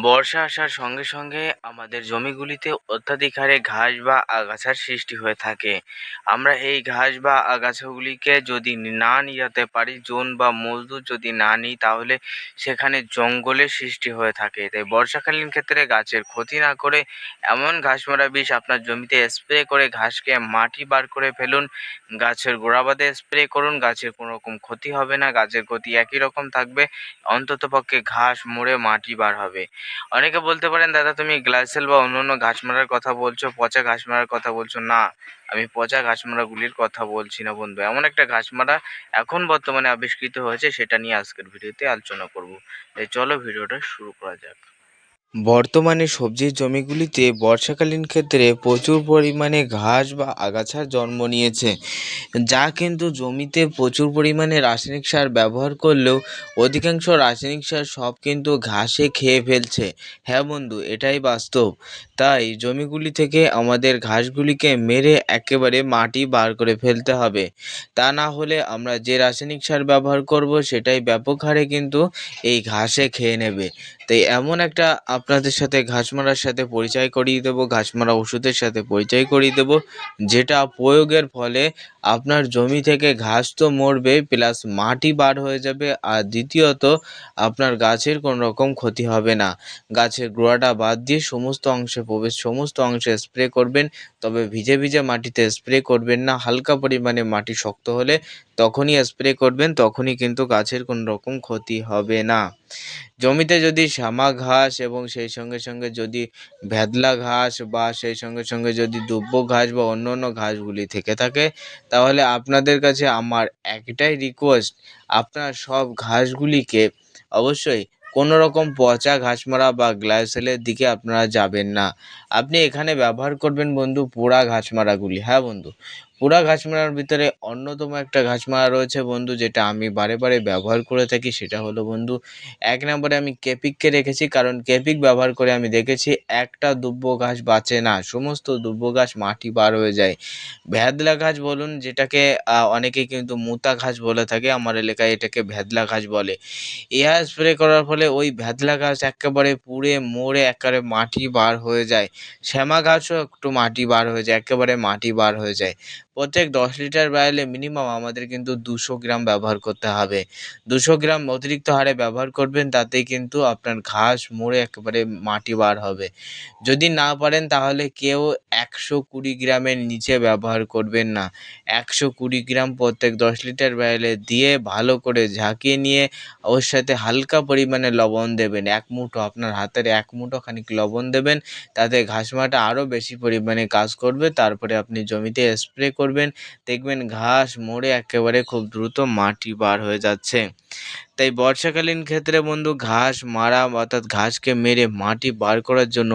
বর্ষা আসার সঙ্গে সঙ্গে আমাদের জমিগুলিতে অত্যাধিক হারে ঘাস বা আগাছার সৃষ্টি হয়ে থাকে। আমরা এই ঘাস বা আগাছাগুলিকে যদি না নিয়ে পারি, জন বা মজদুর যদি না নিই, তাহলে সেখানে জঙ্গলের সৃষ্টি হয়ে থাকে। তাই বর্ষাকালীন ক্ষেত্রে গাছের ক্ষতি না করে এমন ঘাস মারা বিষ আপনার জমিতে স্প্রে করে ঘাসকে মাটি বার করে ফেলুন। গাছের গোড়া বাদে স্প্রে করুন, গাছের কোনো রকম ক্ষতি হবে না, গাছের ক্ষতি একই রকম থাকবে। অন্ততপক্ষে ঘাস মরে মাটি বার হবে। অনেকে বলতে পারেন, দাদা, তুমি গ্লাইসেল বা অন্য অন্য ঘাস মারার কথা বলছো, পচা ঘাস মারার কথা বলছো। না, আমি পচা ঘাস মারাগুলির কথা বলছি না বন্ধু। এমন একটা ঘাস মারা এখন বর্তমানে আবিষ্কৃত হয়েছে, সেটা নিয়ে আজকের ভিডিওতে আলোচনা করব। তাই চলো ভিডিওটা শুরু করা যাক। বর্তমানে সবজির জমিগুলিতে বর্ষাকালীন ক্ষেত্রে প্রচুর পরিমাণে ঘাস বা আগাছার জন্ম নিয়েছে, যা কিন্তু জমিতে প্রচুর পরিমাণে রাসায়নিক সার ব্যবহার করলেও অধিকাংশ রাসায়নিক সার সব কিন্তু ঘাসে খেয়ে ফেলছে। হ্যাঁ বন্ধু, এটাই বাস্তব। তাই জমিগুলি থেকে আমাদের ঘাসগুলিকে মেরে একেবারে মাটি বার করে ফেলতে হবে। তা না হলে আমরা যে রাসায়নিক সার ব্যবহার করব সেটাই ব্যাপক হারে কিন্তু এই ঘাসে খেয়ে নেবে। তাই এমন একটা আপনাদের সাথে ঘাসমারার সাথে পরিচয় করিয়ে দেবো, ঘাসমারা ওষুধের সাথে পরিচয় করিয়ে দেবো, যেটা প্রয়োগের ফলে আপনার জমি থেকে ঘাস তো মরবে প্লাস মাটি বার হয়ে যাবে, আর দ্বিতীয়ত, আপনার গাছের কোনো রকম ক্ষতি হবে না। গাছের গোড়াটা বাদ দিয়ে সমস্ত অংশে প্রবেশ, সমস্ত অংশে স্প্রে করবেন, তবে ভিজে ভিজে মাটিতে স্প্রে করবেন না। হালকা পরিমাণে মাটি শক্ত হলে তখনই স্প্রে করবেন, তখনই কিন্তু গাছের কোনো রকম ক্ষতি হবে না। জমিতে যদি শ্যামা ঘাস এবং সেই সঙ্গে সঙ্গে যদি ভেদলা ঘাস বা সেই সঙ্গে সঙ্গে যদি দুব্বো ঘাস বা অন্য অন্য ঘাসগুলি থেকে থাকে তাহলে আপনাদের কাছে আমার একটাই রিকোয়েস্ট আপনার সব ঘাসগুলিকে অবশ্যই কোনো রকম পচা ঘাস মারা বা গ্লাইসেলের দিকে আপনারা যাবেন না। আপনি এখানে ব্যবহার করবেন বন্ধু পোড়া ঘাস মারাগুলি হ্যাঁ বন্ধু? পোড়া ঘাস মারার ভিতরে অন্যতম একটা ঘাস মারা রয়েছে বন্ধু, যেটা আমি বারে বারে ব্যবহার করে থাকি, সেটা হলো বন্ধু, এক নম্বরে আমি কেপিককে রেখেছি, কারণ কেপিক ব্যবহার করে আমি দেখেছি একটা দুব্ব ঘাস বাঁচে না, সমস্ত দুব্ব ঘাস মাটি বার হয়ে যায়। ভ্যাদলা ঘাস বলুন, যেটাকে অনেকে কিন্তু মুতা ঘাস বলে থাকে, আমার এলাকায় এটাকে ভ্যাদলা ঘাস বলে। ইহা স্প্রে করার ফলে ওই ভ্যাদলা ঘাস একেবারে পুড়ে মোড়ে একেবারে মাটি বার হয়ে যায়। শ্যামা ঘাসও একটু মাটি বার হয়ে যায়, একেবারে মাটি বার হয়ে যায়। প্রত্যেক দশ লিটার বাইলে মিনিমাম আমাদের কিন্তু দুশো গ্রাম ব্যবহার করতে হবে। দুশো গ্রাম অতিরিক্ত হারে ব্যবহার করবেন তাতে কিন্তু আপনার ঘাস মরে একেবারে মাটি বার হবে। যদি না পারেন তাহলে কেউ একশো কুড়ি গ্রামের নিচে ব্যবহার করবেন না। একশো কুড়ি গ্রাম প্রত্যেক দশ লিটার বাইলে দিয়ে ভালো করে ঝাঁকিয়ে নিয়ে ওর সাথে হালকা পরিমাণে লবণ দেবেন। এক মুঠো আপনার হাতের এক মুঠো খানিক লবণ দেবেন, তাতে ঘাস মাটা আরও বেশি পরিমাণে কাজ করবে। তারপরে আপনি জমিতে স্প্রে করবেন, দেখবেন ঘাস মরে একেবারে খুব দ্রুত মাটি বার হয়ে যাচ্ছে। তাই বর্ষাকালীন ক্ষেত্রে বন্ধু ঘাস মারা অর্থাৎ ঘাসকে মেরে মাটি বার করার জন্য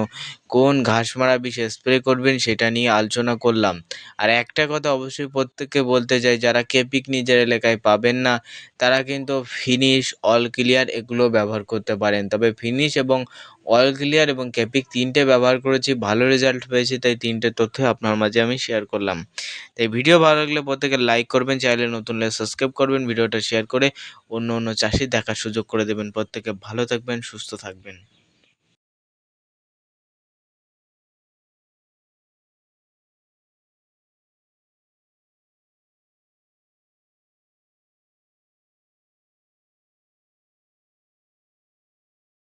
কোন ঘাস মারা বিষ স্প্রে করবেন সেটা নিয়ে আলোচনা করলাম। আর একটা কথা অবশ্যই প্রত্যেককে বলতে চাই, যারা কেপিক নিজের এলাকায় পাবেন না, তারা কিন্তু ফিনিশ অল ক্লিয়ার এগুলো ব্যবহার করতে পারেন। তবে ফিনিশ এবং অল ক্লিয়ার এবং ক্যাপিক তিনটে ব্যবহার করেছি, ভালো রেজাল্ট পেয়েছি, তাই তিনটে তথ্য আপনার মাঝে আমি শেয়ার করলাম। তাই ভিডিও ভালো লাগলে প্রত্যেকে লাইক করবেন চাইলে নতুন সাবস্ক্রাইব করবেন ভিডিওটা শেয়ার করে অন্য অন্য চাষি দেখার সুযোগ করে দেবেন। প্রত্যেকে ভালো থাকবেন, সুস্থ থাকবেন।